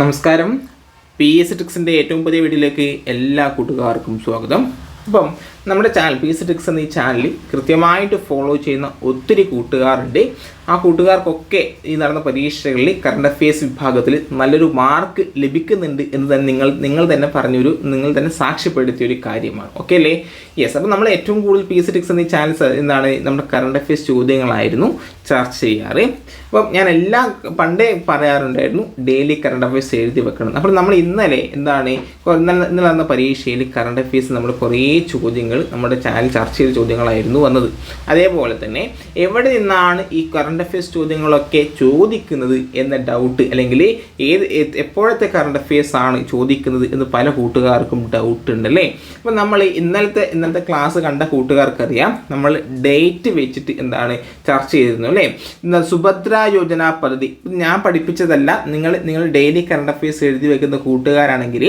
നമസ്കാരം. P S ടിക്സിന്റെ ഏറ്റവും പുതിയ വീഡിയോയിലേക്ക് എല്ലാ കൂട്ടുകാർക്കും സ്വാഗതം. അപ്പം നമ്മുടെ ചാനൽ പി സി ടിക്സ് എന്ന ഈ ചാനൽ കൃത്യമായിട്ട് ഫോളോ ചെയ്യുന്ന ഒത്തിരി കൂട്ടുകാരുണ്ട്. ആ കൂട്ടുകാർക്കൊക്കെ ഈ നടന്ന പരീക്ഷകളിൽ കറണ്ട് അഫയേഴ്സ് വിഭാഗത്തിൽ നല്ലൊരു മാർക്ക് ലഭിക്കുന്നുണ്ട് എന്ന് തന്നെ നിങ്ങൾ നിങ്ങൾ തന്നെ പറഞ്ഞൊരു നിങ്ങൾ തന്നെ സാക്ഷ്യപ്പെടുത്തിയ ഒരു കാര്യമാണ്. ഓക്കെ അല്ലേ? യെസ് അപ്പോൾ നമ്മൾ ഏറ്റവും കൂടുതൽ പി സി ടിക്സ് എന്ന ഈ ചാനൽ എന്താണ് നമ്മുടെ കറണ്ട് അഫയേഴ്സ് ചോദ്യങ്ങളായിരുന്നു ചർച്ച ചെയ്യാറ്. അപ്പം ഞാൻ എല്ലാം പണ്ടേ പറയാറുണ്ടായിരുന്നു ഡെയിലി കറണ്ട് അഫയേഴ്സ് എഴുതി വെക്കണം. അപ്പോൾ നമ്മൾ ഇന്നലെ എന്താണ് ഇന്നലെ നടന്ന പരീക്ഷയിൽ കറണ്ട് അഫയേഴ്സ് നമ്മൾ കുറേ ചോദ്യങ്ങൾ നമ്മുടെ ചാനൽ ചർച്ച ചെയ്ത ചോദ്യങ്ങളായിരുന്നു വന്നത്. അതേപോലെ തന്നെ എവിടെ നിന്നാണ് ഈ കറണ്ട് അഫയേഴ്സ് ചോദ്യങ്ങളൊക്കെ ചോദിക്കുന്നത് എന്ന ഡൗട്ട് അല്ലെങ്കിൽ ഏത് എപ്പോഴത്തെ കറണ്ട് അഫയേഴ്സ് ആണ് ചോദിക്കുന്നത് എന്ന് പല കൂട്ടുകാർക്കും ഡൗട്ട് ഉണ്ട് അല്ലേ അപ്പം നമ്മൾ ഇന്നലത്തെ ഇന്നലത്തെ ക്ലാസ് കണ്ട കൂട്ടുകാർക്കറിയാം. നമ്മൾ ഡേറ്റ് വെച്ചിട്ട് എന്താണ് ചർച്ച ചെയ്തിരുന്നു അല്ലേ? സുഭദ്ര യോജന പദ്ധതി. ഞാൻ പഠിപ്പിച്ചതല്ല. നിങ്ങൾ നിങ്ങൾ ഡെയിലി കറണ്ട് അഫയേഴ്സ് എഴുതി വെക്കുന്ന കൂട്ടുകാരാണെങ്കിൽ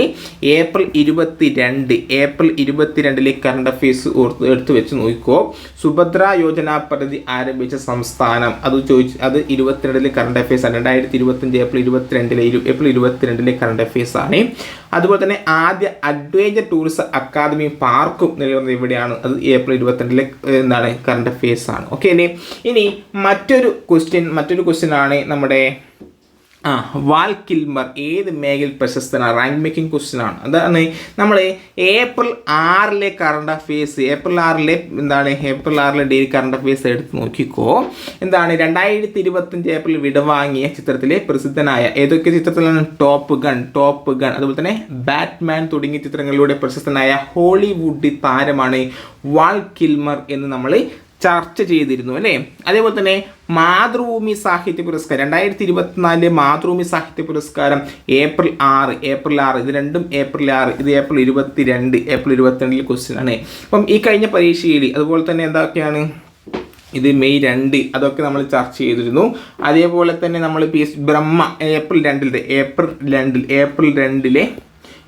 ഏപ്രിൽ ഇരുപത്തി രണ്ട് ഏപ്രിൽ ഇരുപത്തിരണ്ടിലെ കറണ്ട് അഫയേഴ്സ് ഓർത്ത് എടുത്തു വെച്ച് നോക്കിക്കോ. സുഭദ്ര യോജന പദ്ധതി ആരംഭിച്ച സംസ്ഥാനം. അത് ചോദിച്ച് അത് ഇരുപത്തിരണ്ടിലെ കറണ്ട് അഫയേഴ്സ് ആണ്. രണ്ടായിരത്തി ഇരുപത്തഞ്ച് ഏപ്രിൽ ഇരുപത്തിരണ്ടിലെ ഇരു ഏപ്രിൽ ഇരുപത്തിരണ്ടിലെ കറണ്ട് അഫയേഴ്സ് ആണ്. അതുപോലെ തന്നെ ആദ്യ അഡ്വഞ്ചർ ടൂറിസം അക്കാദമി പാർക്കും നിലവിലുന്നത് ഇവിടെയാണ് അത് ഏപ്രിൽ ഇരുപത്തിരണ്ടിലെ എന്താണ് കറണ്ട് അഫയേഴ്സ് ആണ്. ഓക്കെ ഇനി മറ്റൊരു ക്വസ്റ്റ്യൻ മറ്റൊരു ക്വസ്റ്റ്യൻ ആണ് നമ്മുടെ ആ വാൽ കിൽമർ ഏത് മേഖലയിൽ പ്രശസ്തനാണ് റാങ്ക് മേക്കിംഗ് ക്വസ്റ്റ്യൻ ആണ്. അതാണ് നമ്മൾ ഏപ്രിൽ ആറിലെ കറണ്ട് അഫെയർസ് ഏപ്രിൽ ആറിലെ എന്താണ് ഏപ്രിൽ ആറിലെ ഡെയിലി കറണ്ട് അഫെയർസ് എടുത്ത് നോക്കിക്കോ. എന്താണ് രണ്ടായിരത്തി ഇരുപത്തഞ്ച് ഏപ്രിൽ വിടവാങ്ങിയ ചിത്രത്തിലെ പ്രസിദ്ധനായ ഏതൊക്കെ ചിത്രത്തിലാണ്? ടോപ്പ് ഗൺ ടോപ്പ് ഗൺ അതുപോലെ തന്നെ ബാറ്റ്മാൻ തുടങ്ങിയ ചിത്രങ്ങളിലൂടെ പ്രശസ്തനായ ഹോളിവുഡ് താരമാണ് വാൾ കിൽമർ എന്ന് നമ്മൾ ചർച്ച ചെയ്തിരുന്നു അല്ലേ? അതേപോലെ തന്നെ മാതൃഭൂമി സാഹിത്യ പുരസ്കാരം രണ്ടായിരത്തി ഇരുപത്തിനാലിലെ മാതൃഭൂമി സാഹിത്യ പുരസ്കാരം ഏപ്രിൽ ആറ് ഏപ്രിൽ ആറ് ഇത് രണ്ടും ഏപ്രിൽ ആറ് ഇത് ഏപ്രിൽ ഇരുപത്തി രണ്ട് ഏപ്രിൽ ഇരുപത്തിരണ്ടിൽ ക്വസ്റ്റ്യൻ ആണ്. അപ്പം ഈ കഴിഞ്ഞ പരീക്ഷയിൽ അതുപോലെ തന്നെ എന്തൊക്കെയാണ്? ഇത് മെയ് രണ്ട് അതൊക്കെ നമ്മൾ ചർച്ച ചെയ്തിരുന്നു. അതേപോലെ തന്നെ നമ്മൾ പി ബ്രഹ്മ ഏപ്രിൽ രണ്ടിലെ ഏപ്രിൽ രണ്ടിൽ ഏപ്രിൽ രണ്ടിലെ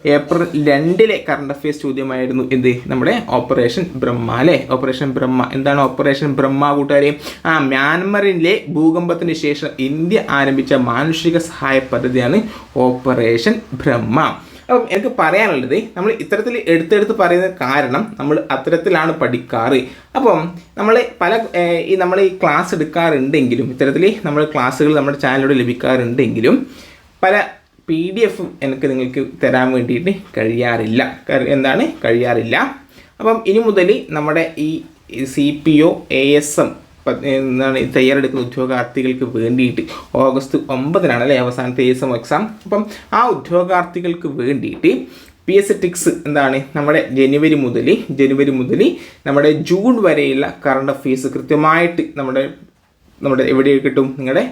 ഏപ്രിൽ രണ്ടിലെ കറണ്ട് അഫയേഴ്സ് ചോദ്യമായിരുന്നു എന്ത് നമ്മുടെ ഓപ്പറേഷൻ ബ്രഹ്മ അല്ലേ? ഓപ്പറേഷൻ ബ്രഹ്മ. എന്താണ് ഓപ്പറേഷൻ ബ്രഹ്മ കൂട്ടുകാരെ? ആ മ്യാൻമറിലെ ഭൂകമ്പത്തിന് ശേഷം ഇന്ത്യ ആരംഭിച്ച മാനുഷിക സഹായ പദ്ധതിയാണ് ഓപ്പറേഷൻ ബ്രഹ്മ. അപ്പം എനിക്ക് പറയാനുള്ളത് നമ്മൾ ഇത്തരത്തിൽ എടുത്തെടുത്ത് പറയുന്ന കാരണം നമ്മൾ അത്തരത്തിലാണ് പഠിക്കാറ്. അപ്പം നമ്മൾ പല ഈ നമ്മൾ ഈ ക്ലാസ് എടുക്കാറുണ്ടെങ്കിലും ഇത്തരത്തിൽ നമ്മൾ ക്ലാസ്സുകൾ നമ്മുടെ ചാനലിലൂടെ ലഭിക്കാറുണ്ടെങ്കിലും പല പി ഡി എഫും എനിക്ക് നിങ്ങൾക്ക് തരാൻ വേണ്ടിയിട്ട് കഴിയാറില്ല. എന്താണ്? കഴിയാറില്ല. അപ്പം ഇനി മുതൽ നമ്മുടെ ഈ C P O A S M എന്താണ് തയ്യാറെടുക്കുന്ന ഉദ്യോഗാർത്ഥികൾക്ക് വേണ്ടിയിട്ട് ഓഗസ്റ്റ് ഒമ്പതിനാണ് അല്ലേ അവസാനത്തെ എ എസ് എം എക്സാം അപ്പം ആ ഉദ്യോഗാർത്ഥികൾക്ക് വേണ്ടിയിട്ട് പി എസ് ടിക്സ് എന്താണ്? നമ്മുടെ ജനുവരി മുതൽ ജനുവരി മുതൽ നമ്മുടെ ജൂൺ വരെയുള്ള കറണ്ട് അഫയേഴ്സ് കൃത്യമായിട്ട് നമ്മുടെ നമ്മുടെ എവിടെ കിട്ടും? നിങ്ങളുടെ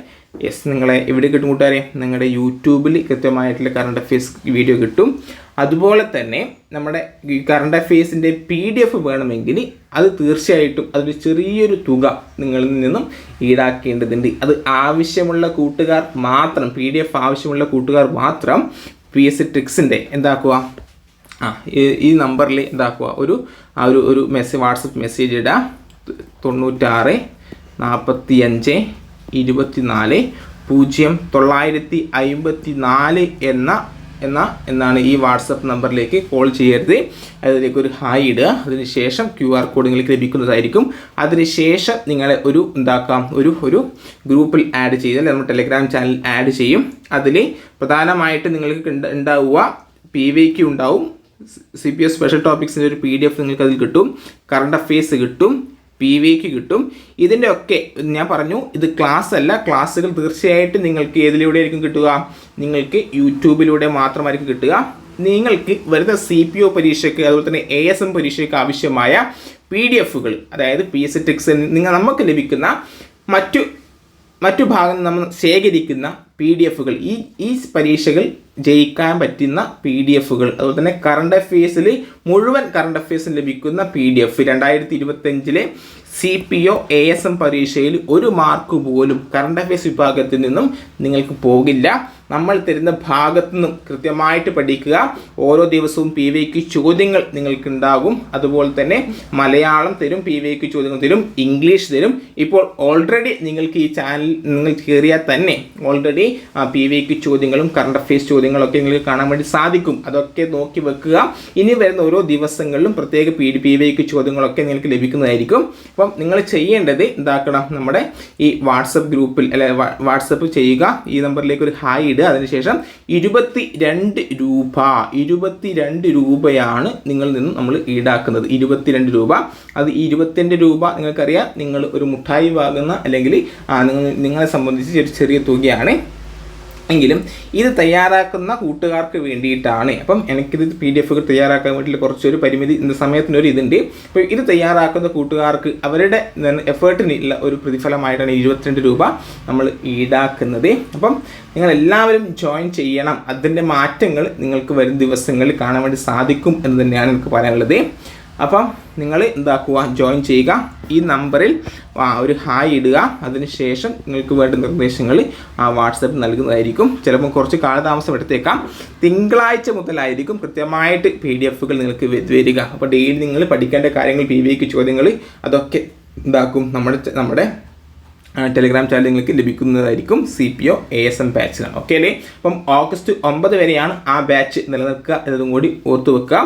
യെസ് നിങ്ങളെ എവിടെ കിട്ടും കൂട്ടുകാരെ? നിങ്ങളുടെ യൂട്യൂബിൽ കൃത്യമായിട്ടുള്ള കറണ്ട് അഫയേഴ്സ് വീഡിയോ കിട്ടും. അതുപോലെ തന്നെ നമ്മുടെ കറണ്ട് അഫയേഴ്സിന്റെ പി ഡി എഫ് വേണമെങ്കിൽ അത് തീർച്ചയായിട്ടും അതൊരു ചെറിയൊരു തുക നിങ്ങളിൽ നിന്നും ഈടാക്കേണ്ടതുണ്ട്. അത് ആവശ്യമുള്ള കൂട്ടുകാർ മാത്രം പി ഡി എഫ് ആവശ്യമുള്ള കൂട്ടുകാർ മാത്രം പി എസ് സി ട്രിക്സിന്റെ എന്താക്കുക? ആ ഈ നമ്പറിൽ എന്താക്കുക? ഒരു ആ ഒരു ഒരു മെസ്സേജ് വാട്സപ്പ് മെസ്സേജ് ഇടുക തൊണ്ണൂറ്റാറ് നാൽപ്പത്തി അഞ്ച് ഇരുപത്തിനാല് പൂജ്യം തൊള്ളായിരത്തി അമ്പത്തി നാല് എന്ന എന്ന എന്നാണ് ഈ വാട്സപ്പ് നമ്പറിലേക്ക് കോൾ ചെയ്യരുത്. അതിലേക്ക് ഒരു ഹായ് ഇടുക. അതിനുശേഷം ക്യു ആർ കോഡ് നിങ്ങൾക്ക് ലഭിക്കുന്നതായിരിക്കും. അതിനുശേഷം നിങ്ങളെ ഒരു എന്താക്കാം ഒരു ഒരു ഗ്രൂപ്പിൽ ആഡ് ചെയ്താൽ നമ്മൾ ടെലിഗ്രാം ചാനൽ ആഡ് ചെയ്യും. അതിൽ പ്രധാനമായിട്ട് നിങ്ങൾക്ക് ഉണ്ട്- ഉണ്ടാവുക പി വി ക്യു ഉണ്ടാവും. സി പി എസ് സ്പെഷ്യൽ ടോപ്പിക്സിന്റെ ഒരു പി ഡി എഫ് നിങ്ങൾക്ക് അതിൽ കിട്ടും. കറണ്ട് അഫയേഴ്സ് കിട്ടും. പി വിക്ക് കിട്ടും. ഇതിന്റെ ഒക്കെ ഞാൻ പറഞ്ഞു ഇത് ക്ലാസ് അല്ല. ക്ലാസ്സുകൾ തീർച്ചയായിട്ടും നിങ്ങൾക്ക് ഏതിലൂടെ ആയിരിക്കും കിട്ടുക? നിങ്ങൾക്ക് യൂട്യൂബിലൂടെ മാത്രമായിരിക്കും കിട്ടുക. നിങ്ങൾക്ക് വരുന്ന സി പി ഒ പരീക്ഷയ്ക്ക് അതുപോലെ തന്നെ എ എസ് എം പരീക്ഷയ്ക്ക് ആവശ്യമായ പി ഡി എഫുകൾ അതായത് പി എസ് ടെക്സ് നിങ്ങൾ നമുക്ക് ലഭിക്കുന്ന മറ്റു മറ്റു ഭാഗം നമ്മൾ ശേഖരിക്കുന്ന പി ഡി എഫുകൾ ഈ ഈ പരീക്ഷകൾ ജയിക്കാൻ പറ്റുന്ന പി ഡി എഫുകൾ അതുപോലെ തന്നെ കറണ്ട് അഫയേഴ്സിൽ മുഴുവൻ കറണ്ട് അഫയേഴ്സും ലഭിക്കുന്ന പി ഡി എഫ് രണ്ടായിരത്തി ഇരുപത്തഞ്ചിലെ C P O A S M പരീക്ഷയിൽ ഒരു മാർക്ക് പോലും കറണ്ട് അഫയേഴ്സ് വിഭാഗത്തിൽ നിന്നും നിങ്ങൾക്ക് പോകില്ല. നമ്മൾ തരുന്ന ഭാഗത്തു നിന്നും കൃത്യമായിട്ട് പഠിക്കുക. ഓരോ ദിവസവും പി വിക്ക് ചോദ്യങ്ങൾ നിങ്ങൾക്കുണ്ടാകും. അതുപോലെ തന്നെ മലയാളം തരും പി വിക്ക് ചോദ്യങ്ങൾ തരും ഇംഗ്ലീഷ് തരും. ഇപ്പോൾ ഓൾറെഡി നിങ്ങൾക്ക് ഈ ചാനൽ നിങ്ങൾ കയറിയാൽ തന്നെ ഓൾറെഡി പി വിക്ക് ചോദ്യങ്ങളും കറണ്ട് അഫയേഴ്സ് ചോദ്യങ്ങളൊക്കെ നിങ്ങൾക്ക് കാണാൻ വേണ്ടി സാധിക്കും. അതൊക്കെ നോക്കി വെക്കുക. ഇനി വരുന്ന ഓരോ ദിവസങ്ങളിലും പ്രത്യേക പി പി വിക്ക് ചോദ്യങ്ങളൊക്കെ നിങ്ങൾക്ക് ലഭിക്കുന്നതായിരിക്കും. അപ്പം നിങ്ങൾ ചെയ്യേണ്ടത് എന്താക്കണം? നമ്മുടെ ഈ വാട്സപ്പ് ഗ്രൂപ്പിൽ അല്ലെ വാട്സപ്പ് ചെയ്യുക. ഈ നമ്പറിലേക്ക് ഒരു ഹായ് ഇടുക അതിനുശേഷം ഇരുപത്തി രണ്ട് രൂപ ഇരുപത്തി രണ്ട് രൂപയാണ് നിങ്ങളിൽ നിന്ന് നമ്മൾ ഈടാക്കുന്നത്. ഇരുപത്തിരണ്ട് രൂപ. അത് ഇരുപത്തിരണ്ട് രൂപ നിങ്ങൾക്കറിയാം. നിങ്ങൾ ഒരു മുട്ടായി വാങ്ങുന്ന അല്ലെങ്കിൽ നിങ്ങളെ സംബന്ധിച്ച് ചെറിയ തുകയാണ്. എങ്കിലും ഇത് തയ്യാറാക്കുന്ന കൂട്ടുകാർക്ക് വേണ്ടിയിട്ടാണ്. അപ്പം എനിക്കിത് പി ഡി എഫ് തയ്യാറാക്കാൻ വേണ്ടിയിട്ട് കുറച്ചൊരു പരിമിതി ഇന്ന സമയത്തിനൊരു ഇതുണ്ട്. അപ്പോൾ ഇത് തയ്യാറാക്കുന്ന കൂട്ടുകാർക്ക് അവരുടെ എഫേർട്ടിനുള്ള ഒരു പ്രതിഫലമായിട്ടാണ് ഇരുപത്തിരണ്ട് രൂപ നമ്മൾ ഈടാക്കുന്നത്. അപ്പം നിങ്ങൾ എല്ലാവരും ജോയിൻ ചെയ്യണം. അതിന്റെ മാറ്റങ്ങൾ നിങ്ങൾക്ക് വരും ദിവസങ്ങളിൽ കാണാൻ വേണ്ടി സാധിക്കും എന്ന് തന്നെയാണ് എനിക്ക് പറയാനുള്ളത്. അപ്പം നിങ്ങൾ എന്താക്കുക? ജോയിൻ ചെയ്യുക. ഈ നമ്പറിൽ ഒരു ഹായ് ഇടുക. അതിനുശേഷം നിങ്ങൾക്ക് വേണ്ട നിർദ്ദേശങ്ങൾ ആ വാട്സപ്പ് നൽകുന്നതായിരിക്കും. ചിലപ്പോൾ കുറച്ച് കാലതാമസം എടുത്തേക്കാം. തിങ്കളാഴ്ച മുതലായിരിക്കും കൃത്യമായിട്ട് പി ഡി എഫുകൾ നിങ്ങൾക്ക് വരിക. അപ്പോൾ ഡെയിലി നിങ്ങൾ പഠിക്കേണ്ട കാര്യങ്ങൾ പി വിക്ക് ചോദ്യങ്ങൾ അതൊക്കെ എന്താക്കും? നമ്മുടെ നമ്മുടെ ടെലിഗ്രാം ചാനൽ നിങ്ങൾക്ക് ലഭിക്കുന്നതായിരിക്കും C P O A S M ബാച്ചിലാണ് okay അല്ലേ? അപ്പം ഓഗസ്റ്റ് ഒമ്പത് വരെയാണ് ആ ബാച്ച് നിലനിൽക്കുക എന്നതും കൂടി ഓർത്തു വെക്കുക.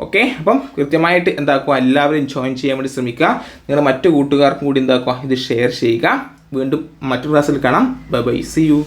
ഓക്കെ അപ്പം കൃത്യമായിട്ട് എന്താക്കുക? എല്ലാവരും ജോയിൻ ചെയ്യാൻ വേണ്ടി ശ്രമിക്കുക. നിങ്ങൾ മറ്റു കൂട്ടുകാർക്കും കൂടി എന്താക്കുക? ഇത് ഷെയർ ചെയ്യുക. വീണ്ടും മറ്റു ക്ലാസ്സിൽ കാണാം. Bye bye C U